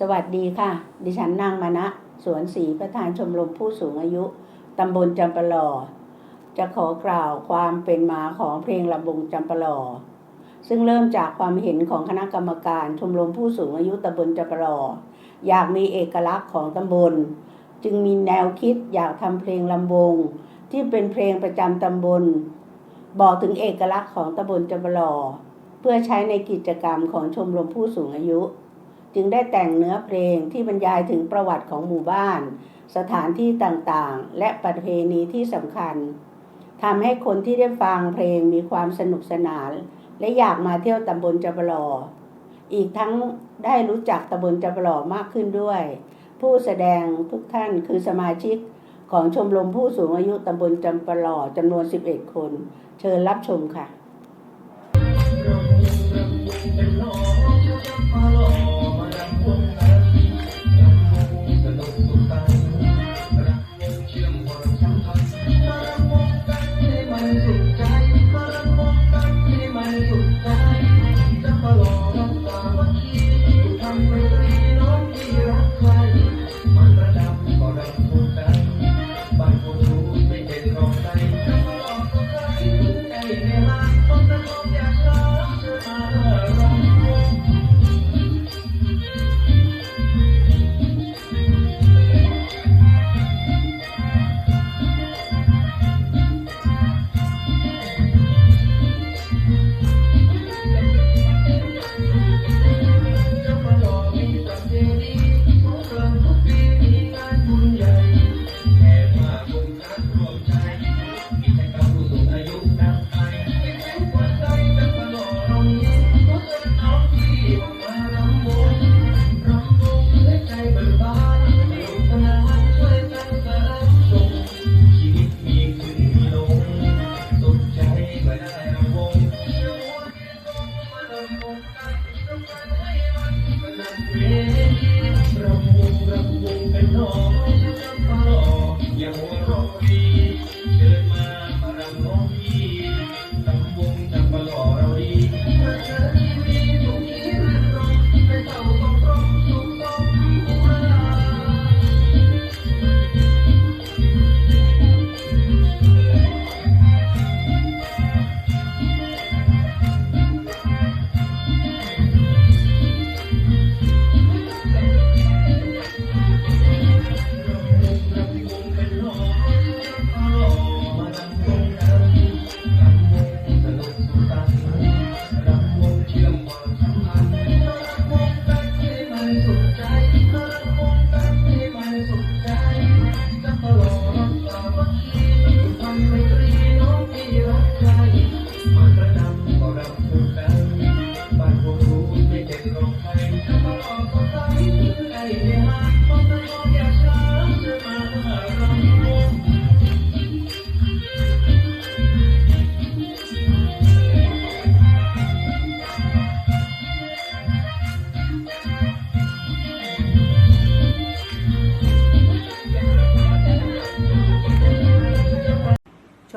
สวัสดีค่ะ ดิฉันนางมณะสวนศรีประธานชมรมผู้สูงอายุ ตำบลจำปะหลอ จะขอกล่าวความเป็นมาของเพลงลำวงจำปะหลอ ซึ่งเริ่มจากความเห็นของคณะกรรมการชมรมผู้สูงอายุตำบลจำปะหลอ อยากมีเอกลักษณ์ของตำบล จึงมีแนวคิดอยากทำเพลงลำวงที่เป็นเพลงประจำตำบล บอกถึงเอกลักษณ์ของตำบลจำปะหลอ เพื่อใช้ในกิจกรรมของชมรมผู้สูงอายุ จึงได้แต่งเนื้อเพลงที่บรรยายถึงประวัติของหมู่บ้าน สถานที่ต่างๆ และประเพณีที่สำคัญทำให้คนที่ได้ฟังเพลงมีความสนุกสนาน และอยากมาเที่ยวตำบลจำปหลอ อีกทั้งได้รู้จักตำบลจำปหลอมากขึ้นด้วย ผู้แสดงทุกท่านคือสมาชิกของชมรมผู้สูงอายุตำบลจำปหลอจำนวน 11 คน เชิญรับชมค่ะ อย่าหัวเราะดี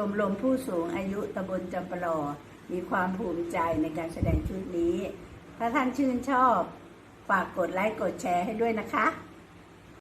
มรมผู้สูงอายุตำบลจำปลอมีความภูมิใจในการแสดงชุดนี้ ถ้าท่านชื่นชอบ ฝากกดไลค์กดแชร์ให้ด้วยนะคะ